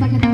Gracias.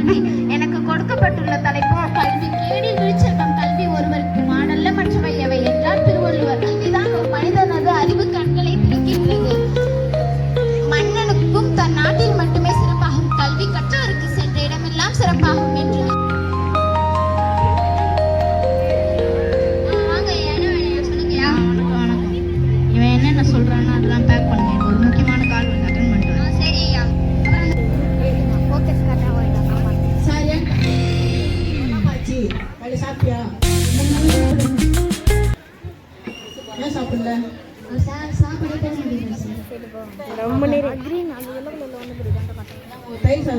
கல்வி எனக்கு கொடுக்கப்பட்டுள்ள தலைப்பு ரொம்ப நேரம். தைசாக